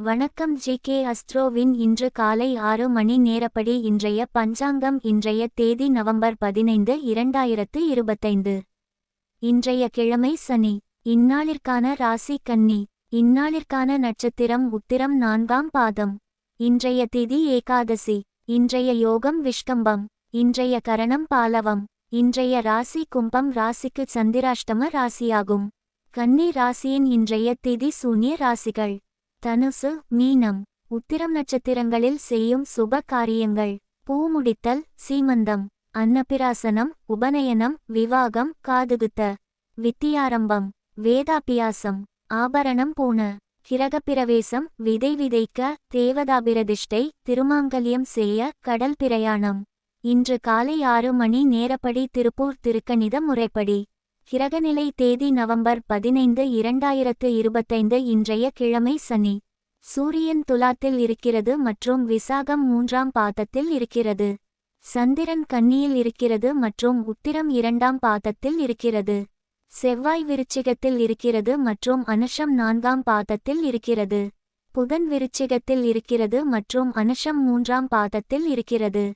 வணக்கம் G K அஸ்ட்ரோவின் இன்று காலை ஆறு மணி நேரப்படி இன்றைய பஞ்சாங்கம் இன்றைய தேதி நவம்பர் பதினைந்து இரண்டாயிரத்து இருபத்தைந்து. இன்றைய கிழமை சனி இந்நாளிற்கான ராசி கன்னி இந்நாளிற்கான நட்சத்திரம் உத்திரம் நான்காம் பாதம். இன்றைய திதி ஏகாதசி இன்றைய யோகம் விஷ்கம்பம் இன்றைய கரணம் பாலவம் இன்றைய ராசி கும்பம் ராசிக்கு சந்திராஷ்டம ராசியாகும். கன்னி ராசியின் இன்றைய திதி சூன்ய ராசிகள். தனுசு மீனம் உத்திரம் நட்சத்திரங்களில் செய்யும் சுப காரியங்கள். பூமுடித்தல் சீமந்தம் அன்னபிராசனம் உபநயனம் விவாகம் காதுகுத்த வித்தியாரம்பம் வேதாபியாசம் ஆபரணம் பூண கிரகப்பிரவேசம் விதை விதைக்க தேவதாபிரதிஷ்டை திருமாங்கல்யம் செய்ய கடல் பிரயாணம். இன்று காலை ஆறு மணி நேரப்படி திருப்பூர் திருக்கணித முறைப்படி. கிரகநிலை தேதி நவம்பர் பதினைந்து இரண்டாயிரத்து இருபத்தைந்து இன்றைய கிழமை சனி. சூரியன் துலாத்தில் இருக்கிறது மற்றும் விசாகம் மூன்றாம் பாதத்தில் இருக்கிறது. சந்திரன் கன்னியில் இருக்கிறது மற்றும் உத்திரம் இரண்டாம் பாதத்தில் இருக்கிறது. செவ்வாய் விருச்சிகத்தில் இருக்கிறது மற்றும் அனுஷம் நான்காம் பாதத்தில் இருக்கிறது. புதன் விருச்சிகத்தில் இருக்கிறது மற்றும் அனுஷம் மூன்றாம் பாதத்தில் இருக்கிறது.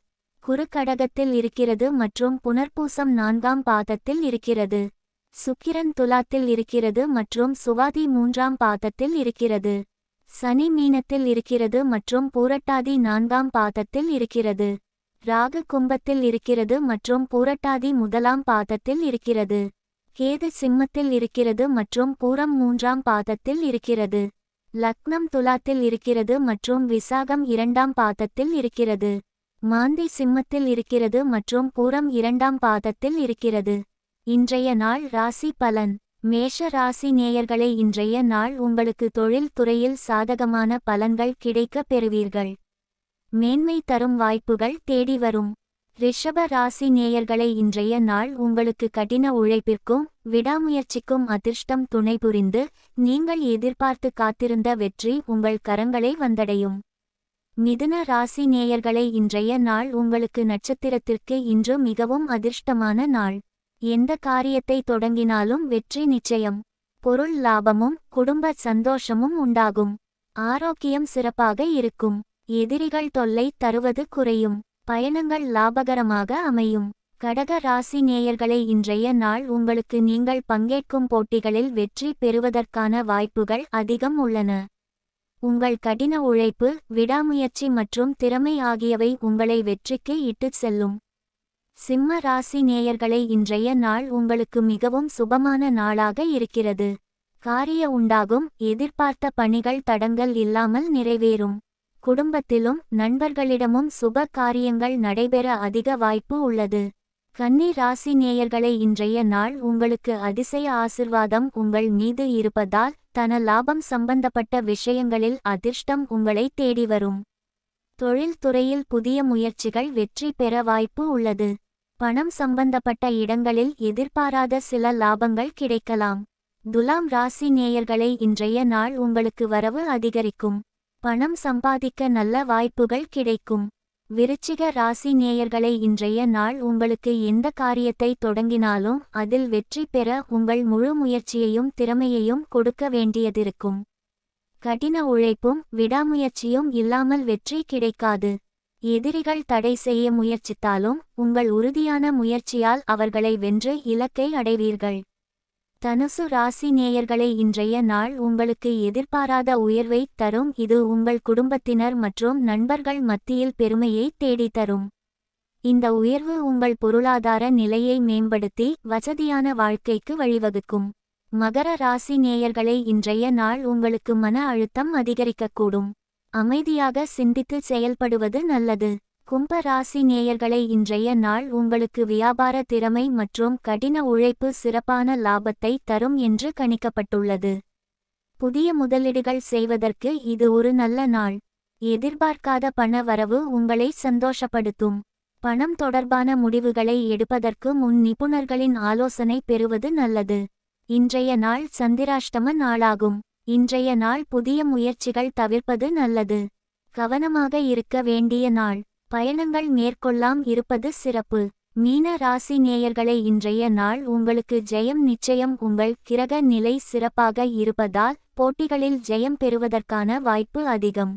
குறுக்கடகத்தில் இருக்கிறது மற்றும் புனர்பூசம் நான்காம் பாதத்தில் இருக்கிறது. சுக்கிரன் துலாத்தில் இருக்கிறது மற்றும் சுவாதி மூன்றாம் பாதத்தில் இருக்கிறது. சனி மீனத்தில் இருக்கிறது மற்றும் பூரட்டாதி நான்காம் பாதத்தில் இருக்கிறது. ராகு கும்பத்தில் இருக்கிறது மற்றும் பூரட்டாதி முதலாம் பாதத்தில் இருக்கிறது. கேது சிம்மத்தில் இருக்கிறது மற்றும் பூரம் மூன்றாம் பாதத்தில் இருக்கிறது. லக்னம் துலாத்தில் இருக்கிறது மற்றும் விசாகம் இரண்டாம் பாதத்தில் இருக்கிறது. மாந்தி சிம்மத்தில் இருக்கிறது மற்றும் பூரம் இரண்டாம் பாதத்தில் இருக்கிறது. இன்றைய நாள் ராசி பலன். மேஷ ராசி நேயர்களே இன்றைய நாள் உங்களுக்கு தொழில் துறையில் சாதகமான பலன்கள் கிடைக்கப் பெறுவீர்கள். மேன்மை தரும் வாய்ப்புகள் தேடி வரும். ரிஷப ராசி நேயர்களை இன்றைய நாள் உங்களுக்கு கடின உழைப்பிற்கும் விடாமுயற்சிக்கும் அதிர்ஷ்டம் துணை புரிந்து நீங்கள் எதிர்பார்த்து காத்திருந்த வெற்றி உங்கள் கரங்களை வந்தடையும். மிதுன ராசி நேயர்களை இன்றைய நாள் உங்களுக்கு நட்சத்திரத்திற்கு இன்று மிகவும் அதிர்ஷ்டமான நாள். எந்த காரியத்தை தொடங்கினாலும் வெற்றி நிச்சயம். பொருள் லாபமும் குடும்ப சந்தோஷமும் உண்டாகும். ஆரோக்கியம் சிறப்பாக இருக்கும். எதிரிகள் தொல்லை தருவது குறையும். பயணங்கள் லாபகரமாக அமையும். கடக ராசி நேயர்களை இன்றைய நாள் உங்களுக்கு நீங்கள் பங்கேற்கும் போட்டிகளில் வெற்றி பெறுவதற்கான வாய்ப்புகள் அதிகம் உள்ளன. உங்கள் கடின உழைப்பு விடாமுயற்சி மற்றும் திறமை ஆகியவை உங்களை வெற்றிக்கு இட்டுச் செல்லும். சிம்ம ராசி நேயர்களை இன்றைய நாள் உங்களுக்கு மிகவும் சுபமான நாளாக இருக்கிறது. காரிய உண்டாகும் எதிர்பார்த்த பணிகள் தடங்கள் இல்லாமல் நிறைவேறும். குடும்பத்திலும் நண்பர்களிடமும் சுப காரியங்கள் நடைபெற அதிக வாய்ப்பு உள்ளது. கன்னி ராசி நேயர்களை இன்றைய நாள் உங்களுக்கு அதிசய ஆசிர்வாதம் உங்கள் மீது இருப்பதால் தன லாபம் சம்பந்தப்பட்ட விஷயங்களில் அதிர்ஷ்டம் உங்களை தேடி வரும். தொழில்துறையில் புதிய முயற்சிகள் வெற்றி பெற வாய்ப்பு உள்ளது. பணம் சம்பந்தப்பட்ட இடங்களில் எதிர்பாராத சில லாபங்கள் கிடைக்கலாம். துலாம் ராசி நேயர்களை இன்றைய நாள் உங்களுக்கு வரவு அதிகரிக்கும். பணம் சம்பாதிக்க நல்ல வாய்ப்புகள் கிடைக்கும். விருச்சிக ராசி நேயர்களை இன்றைய நாள் உங்களுக்கு எந்த காரியத்தை தொடங்கினாலும் அதில் வெற்றி பெற உங்கள் முழு முயற்சியையும் திறமையையும் கொடுக்க வேண்டியதிருக்கும். கடின உழைப்பும் விடாமுயற்சியும் இல்லாமல் வெற்றி கிடைக்காது. எதிரிகள் தடை செய்ய முயற்சித்தாலும் உங்கள் உறுதியான முயற்சியால் அவர்களை வென்று இலக்கை அடைவீர்கள். தனுசு ராசி நேயர்களை இன்றைய நாள் உங்களுக்கு எதிர்பாராத உயர்வை தரும். இது உங்கள் குடும்பத்தினர் மற்றும் நண்பர்கள் மத்தியில் பெருமையை தேடித் தரும் இந்த உயர்வு உங்கள் பொருளாதார நிலையை மேம்படுத்தி வசதியான வாழ்க்கைக்கு வழிவகுக்கும். மகர ராசி நேயர்களை இன்றைய நாள் உங்களுக்கு மன அழுத்தம் அதிகரிக்கக்கூடும். அமைதியாக சிந்தித்து செயல்படுவது நல்லது. கும்ப ராசி நேயர்களை இன்றைய நாள் உங்களுக்கு வியாபார திறமை மற்றும் கடின உழைப்பு சிறப்பான லாபத்தை தரும் என்று கணிக்கப்பட்டுள்ளது. புதிய முதலீடுகள் செய்வதற்கு இது ஒரு நல்ல நாள். எதிர்பார்க்காத பண வரவு உங்களை சந்தோஷப்படுத்தும். பணம் தொடர்பான முடிவுகளை எடுப்பதற்கு முன் நிபுணர்களின் ஆலோசனை பெறுவது நல்லது. இன்றைய நாள் சந்திராஷ்டம நாளாகும். இன்றைய நாள் புதிய முயற்சிகள் தவிர்ப்பது நல்லது. கவனமாக இருக்க வேண்டிய நாள். பயணங்கள் மேற்கொள்ளாம் இருப்பது சிறப்பு. மீன ராசி நேயர்களை இன்றைய நாள் உங்களுக்கு ஜெயம் நிச்சயம். உங்கள் கிரக நிலை சிறப்பாக இருப்பதால் போட்டிகளில் ஜெயம் பெறுவதற்கான வாய்ப்பு அதிகம்.